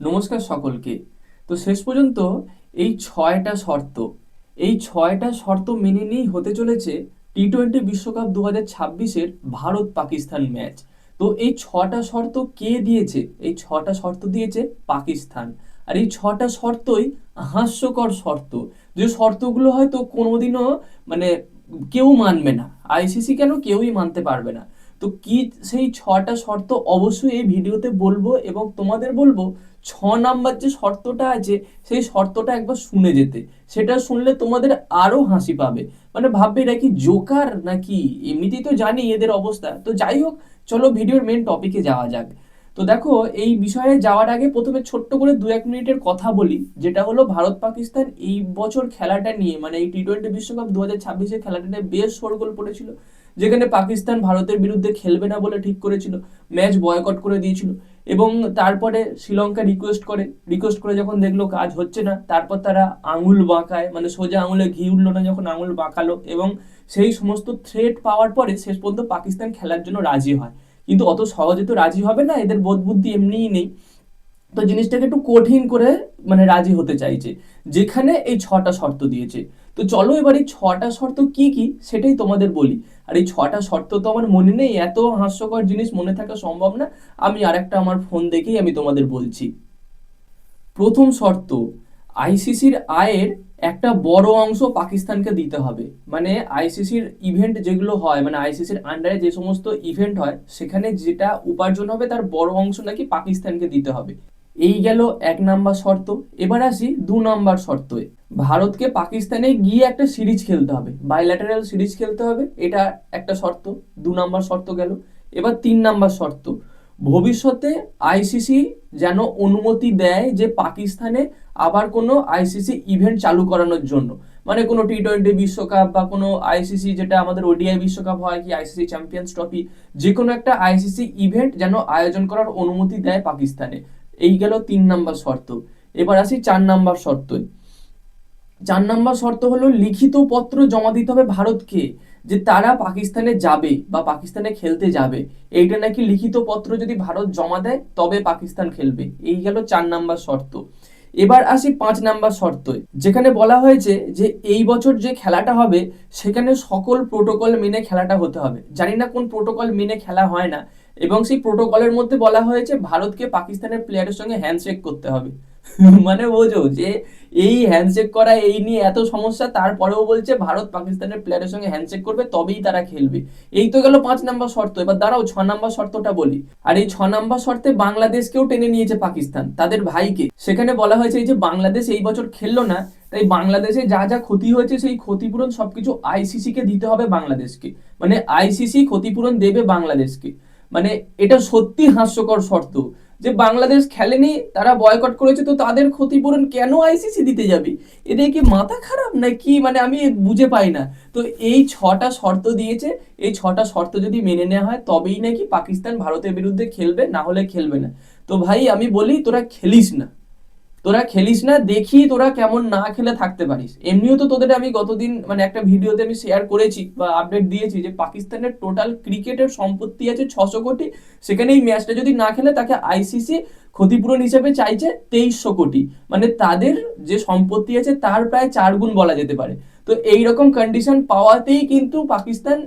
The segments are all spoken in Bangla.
নমস্কার সকলকে। তো শেষ পর্যন্ত এই ছয়টা শর্ত, এই ছয়টা শর্ত মেনে নিয়েই হতে চলেছে টি টোয়েন্টি বিশ্বকাপ দু হাজার ছাব্বিশের ভারত পাকিস্তান ম্যাচ। তো এই ছটা শর্ত কে দিয়েছে? এই ছটা শর্ত দিয়েছে পাকিস্তান। আর এই ছটা শর্তই হাস্যকর শর্ত। যে শর্তগুলো হয়তো কোনোদিনও মানে কেউ মানবে না। আইসিসি কেন কেউই মানতে পারবে না। তো কি সেই ছটা শর্ত অবশ্যই এই ভিডিওতে বলব এবং তোমাদের বলব, ছ নাম্বার যে শর্তটা আছে, সেই শর্তটা একবার শুনে যেতে। সেটা শুনলে তোমাদের আরও হাসি পাবে। মানে ভাববে এটা কি জোকার নাকি? এমনিতেই তো জানি এদের অবস্থা। তো যাই হোক, চলো ভিডিওর মেন টপিকে যাওয়া যাক। তো দেখো, এই বিষয়ে যাওয়ার আগে প্রথমে ছোট্ট করে দু এক মিনিটের কথা বলি, যেটা হলো ভারত পাকিস্তান এই বছর খেলাটা নিয়ে। মানে এই টি টোয়েন্টি বিশ্বকাপ দু হাজার ছাব্বিশের খেলাটা নিয়ে বেশ শোরগোল পড়েছিল। যেখানে পাকিস্তান ভারতের বিরুদ্ধে খেলবে না বলে ঠিক করেছিল, ম্যাচ বয়কট করে দিয়েছিল এবং তারপরে শ্রীলঙ্কা রিকোয়েস্ট করে রিকোয়েস্ট করে যখন দেখল কাজ হচ্ছে না, তারপর তারা আঙুল বাঁকায় মানে সোজা আঙুলে ঘি উঠল না যখন আঙুল বাঁকালো এবং সেই সমস্ত থ্রেট পাওয়ার পরে শেষ পর্যন্ত পাকিস্তান খেলার জন্য রাজি হয়। কিন্তু অত সহজে তো রাজি হবে না, এদের বোধ বুদ্ধি এমনিই নেই। তো জিনিসটাকে একটু কঠিন করে মানে রাজি হতে চাইছে। যেখানে এই ছটা শর্ত দিয়েছে। তো চলো এবার এই ছটা শর্ত কি কি সেটাই তোমাদের বলি। আর এই ছটা শর্ত তো আমার মনে নেই, এত হাস্যকর জিনিস মনে থাকা সম্ভব না। আমি আরেকটা আমার ফোন দেখেই আমি তোমাদের বলছি। প্রথম শর্ত আইসিসির আয়ের একটা বড় অংশ পাকিস্তানকে দিতে হবে। মানে আইসিসির ইভেন্ট যেগুলো হয় মানে আইসিসির আন্ডারে যে সমস্ত ইভেন্ট হয়, সেখানে যেটা উপার্জন হবে তার বড় অংশ নাকি পাকিস্তানকে দিতে হবে। এই গেল এক নাম্বার শর্ত। এবার আসি দু নাম্বার শর্তে। ভারতকে পাকিস্তানে গিয়ে একটা সিরিজ খেলতে হবে। বাইল্যাটারাল সিরিজ খেলতে হবে, এটা একটা শর্ত। দু নাম্বার শর্ত গেল। এবার তিন নাম্বার শর্ত। ভবিষ্যতে আইসিসি যেন অনুমতি দেয় যে পাকিস্তানে আবার কোনো আইসিসি ইভেন্ট চালু করানোর জন্য। মানে কোনো টি টোয়েন্টি বিশ্বকাপ বা কোনো আইসিসি যেটা আমাদের ওডিআই বিশ্বকাপ হয় কি আইসিসি চ্যাম্পিয়ন্স ট্রফি যে কোনো একটা আইসিসি ইভেন্ট যেন আয়োজন করার অনুমতি দেয় পাকিস্তানে। এই গেল তিন নাম্বার শর্ত। এবার আসি চার নাম্বার শর্ত চার নাম্বার শর্ত হলো লিখিত পত্র জমা দিতে হবে ভারতকে যে তারা পাকিস্তানে যাবে বা পাকিস্তানে খেলতে যাবে। এইটা নাকি লিখিত পত্র যদি ভারত জমা দেয়, তবে পাকিস্তান খেলবে। এই গেল চার নাম্বার শর্ত। এবার আসি পাঁচ নাম্বার শর্ত যেখানে বলা হয়েছে যে এই বছর যে খেলাটা হবে, সেখানে সকল প্রোটোকল মেনে খেলাটা হতে হবে। জানি না কোন প্রোটোকল মেনে খেলা হয় না, এবং সেই প্রোটোকলের মধ্যে বলা হয়েছে ভারতকে পাকিস্তানের প্লেয়ারের সঙ্গে হ্যান্ডশেক করতে হবে। মানে বোঝো যে এই হ্যান্ডশেক করা, এই নিয়ে এত সমস্যা, তারপরেও বলছে ভারত পাকিস্তানের প্লেয়ারের সঙ্গে হ্যান্ডশেক করবে, তবেই তারা খেলবে। এই তো গেল পাঁচ নাম্বার শর্ত, এবার দাঁড়াও, ছ নাম্বার শর্তটা বলি। আর এই ছ নাম্বার শর্তে বাংলাদেশকেও টেনে নিয়েছে পাকিস্তান, তাদের ভাইকে। সেখানে বলা হয়েছে এই যে বাংলাদেশ এই বছর খেললো না, তাই বাংলাদেশে যা যা ক্ষতি হয়েছে সেই ক্ষতিপূরণ সবকিছু আইসিসি কে দিতে হবে বাংলাদেশকে। মানে আইসিসি ক্ষতিপূরণ দেবে বাংলাদেশকে। মানে এটা সত্যি হাস্যকর শর্ত। যে বাংলাদেশ খেলেনি, তারা বয়কট করেছে, তো তাদের ক্ষতিপূরণ কেন আইসিসি দিতে যাবে? এদের কি মাথা খারাপ না কি মানে আমি বুঝে পাই না। তো এই ছটা শর্ত দিয়েছে। এই ছটা শর্ত যদি মেনে নেওয়া হয়, তবেই নাকি পাকিস্তান ভারতের বিরুদ্ধে খেলবে, না হলে খেলবে না। তো ভাই, আমি বলি, তোরা খেলিস না। তোরা খেলিস না, দেখি তোরা কেমন না খেলে থাকতে পারিস। এমনিও তো তোদের আমি গতদিন মানে একটা ভিডিওতে আমি শেয়ার করেছি বা আপডেট দিয়েছি যে পাকিস্তানের টোটাল ক্রিকেটের সম্পত্তি আছে ছশো কোটি। সেখানে এই ম্যাচটা যদি না খেলে, তাকে আইসিসি ক্ষতিপূরণ হিসেবে চাইছে তেইশশো কোটি। মানে তাদের যে সম্পত্তি আছে, তার প্রায় চার গুণ বলা যেতে পারে। তো এই রকম কন্ডিশন পাওয়াতেই কিন্তু পাকিস্তান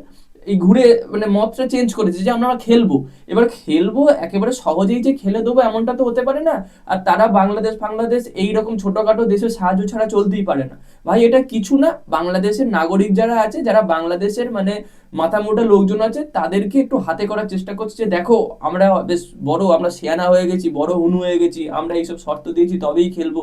এই ঘুরে মানে মতটা চেঞ্জ করেছে যে আমরা খেলব। এবার খেলব একেবারে সহজেই যে খেলে দেবো এমনটা তো হতে পারে না। আর তারা বাংলাদেশ বাংলাদেশ এইরকম ছোটখাটো দেশের সাহায্য ছাড়া চলতেই পারে না। ভাই, এটা কিছু না। বাংলাদেশের নাগরিক যারা আছে, যারা বাংলাদেশের মানে মাথা মোটা লোকজন আছে, তাদেরকে একটু হাতে করার চেষ্টা করছে যে দেখো, আমরা বেশ বড়, আমরা শেয়ানা হয়ে গেছি, বড় হুনু হয়ে গেছি, আমরা এইসব শর্ত দিয়েছি, তবেই খেলব।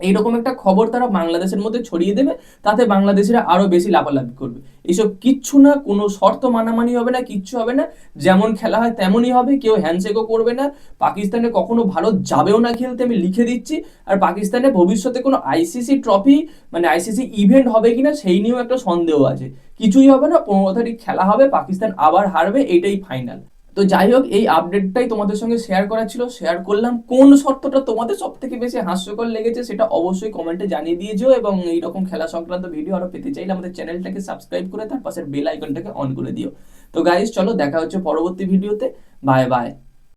এইরকম একটা খবর তারা বাংলাদেশের মধ্যে ছড়িয়ে দেবে, তাতে বাংলাদেশিরা আরও বেশি লাভালাভি করবে। এইসব কিচ্ছু না, কোনো শর্ত মানামানি হবে না, কিচ্ছু হবে না। যেমন খেলা হয় তেমনই হবে, কেউ হ্যান্ডশেকও করবে না। পাকিস্তানে কখনো ভারত যাবেও না খেলতে, আমি লিখে দিচ্ছি। আর পাকিস্তানে ভবিষ্যতে কোনো আইসিসি ট্রফি মানে আইসিসি ইভেন্ট হবে কিনা, সেই নিয়েও একটা সন্দেহ আছে। কিছুই হবে না, পনেরো তারিখ খেলা হবে, পাকিস্তান আবার হারবে, এটাই ফাইনাল তো যাই হোক এই আপডেটটাই তোমাদের সঙ্গে শেয়ার করা ছিল। শেয়ার করলাম কোন শর্তটা তোমাদের সব থেকে বেশি হাস্যকর লেগেছে সেটা অবশ্যই কমেন্টে জানিয়ে দিয়ে দিয়েছ এবং এইরকম খেলা সংক্রান্ত ভিডিও আরও পেতে চাইলে আমাদের চ্যানেলটাকে সাবস্ক্রাইব করে তার পাশের বেল আইকনটাকে অন করে দিও। তো গাইজ চলো দেখা হচ্ছে পরবর্তী ভিডিওতে বাই বাই